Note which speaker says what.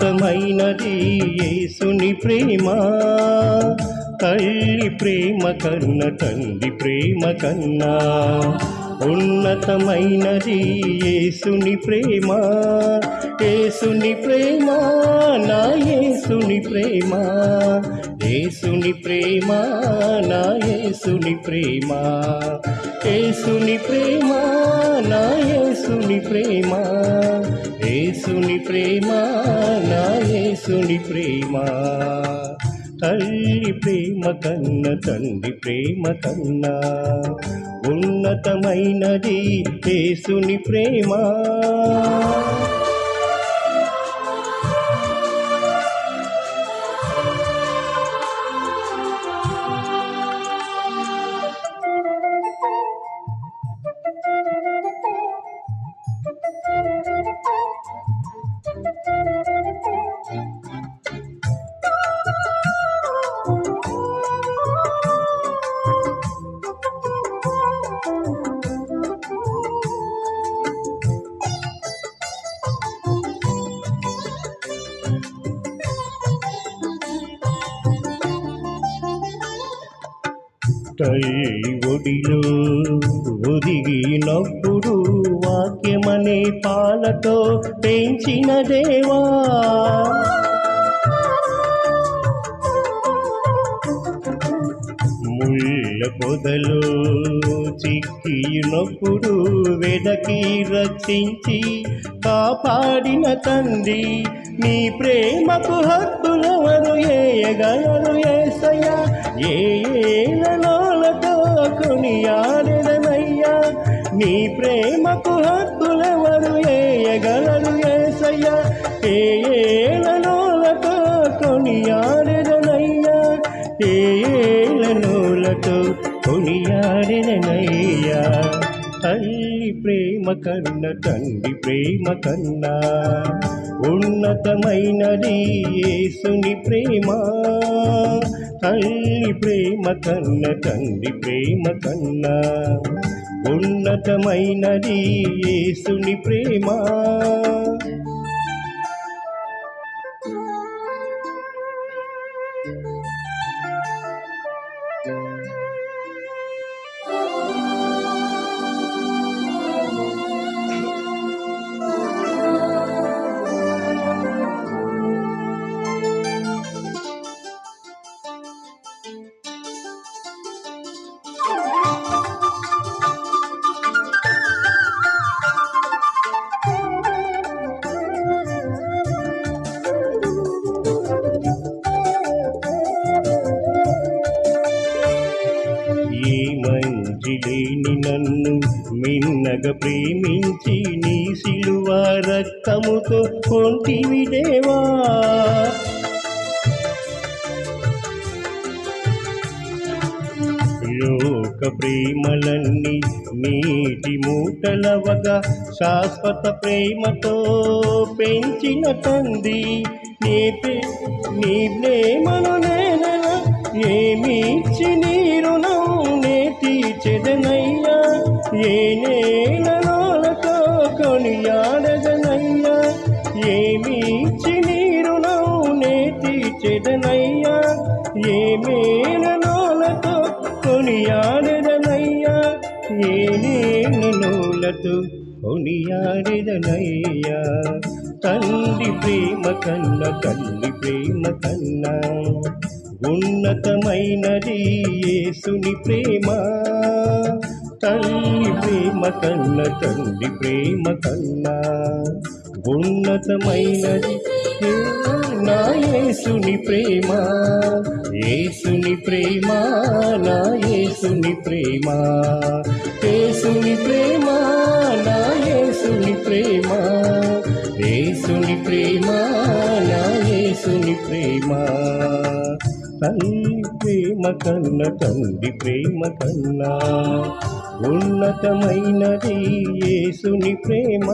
Speaker 1: అద్భుతమైనది యేసుని ప్రేమ. తల్లి ప్రేమ కన్న తండ్రి ప్రేమ కన్నా ఉన్నతమైనది యేసుని ప్రేమ. యేసుని ప్రేమ నా యేసుని ప్రేమ. యేసుని ప్రేమ నా యేసుని ప్రేమ. యేసుని ప్రేమ నా యేసుని ప్రేమ. యేసుని ప్రేమ నా యేసుని ప్రేమ. తల్లి ప్రేమ కన్న తండ్రి ప్రేమ కన్నా. ఉన్నతమైనది యేసుని ప్రేమ. తల్లి ఒడిలో ఒదిగినప్పుడు వాక్యమనే పాలతో పెంచిన దేవా. ముళ్ళ పొదలో చిక్కినప్పుడు వెదకి రక్షించి కాపాడిన తండ్రి నీ ప్రేమకు హద్దులవరు ఏయగలరు ఏసయ్యా? ఏ ఏలలోలతో కొనియాడనయ్యా నీ ప్రేమకు హద్దులెవరు ఏయగలరు ఏసయ్యా? ఏ ఏలలోలతో కొనియాడనయ్యా ఏ ఏలలోలతో కొనియాడెదనయ్యా తల్లి ప్రేమ కన్న తండ్రి ప్రేమ కన్నా ఉన్నతమైనది యేసుని ప్రేమ. తల్లి ప్రేమ కన్న తండ్రి ప్రేమ కన్నా ఉన్నతమైనది యేసుని ప్రేమ. లేని నన్ను మిన్నగ ప్రేమించి నీ సిలువ రక్తముతో కొంటివి దేవా. లోక ప్రేమలన్నీ నీటి మూటలవగా శాశ్వత ప్రేమతో పెంచిన తంది నీ ప్రేమను నేనెలా ఏమిచ్చి నీ తీర్చెదనయ్యా ఏ నేలలోలతో కొనియాడదనయ్యా ఏమిచ్చి నీ రుణం నే తీర్చెదనయ్యా ఏ మేలనోలతో కొనియాడదనయ్యా ఏ కొనియాడదనయ్యా. తండ్రి ప్రేమ కన్న తల్లి ప్రేమ కన్నా ఉన్నతమైనది యేసుని ప్రేమ. ప్రేమ కన్న తండ్రి ప్రేమ కన్న ఉన్నతమైనది. నా యేసుని ప్రేమ యేసుని ప్రేమ నా యేసుని ప్రేమ యేసుని ప్రేమ నా యేసుని ప్రేమ యేసుని ప్రేమ నా యేసుని ప్రేమ. తల్లి ప్రేమ కన్న తండ్రి ప్రేమ కన్నా ఉన్నతమైనది యేసుని ప్రేమ.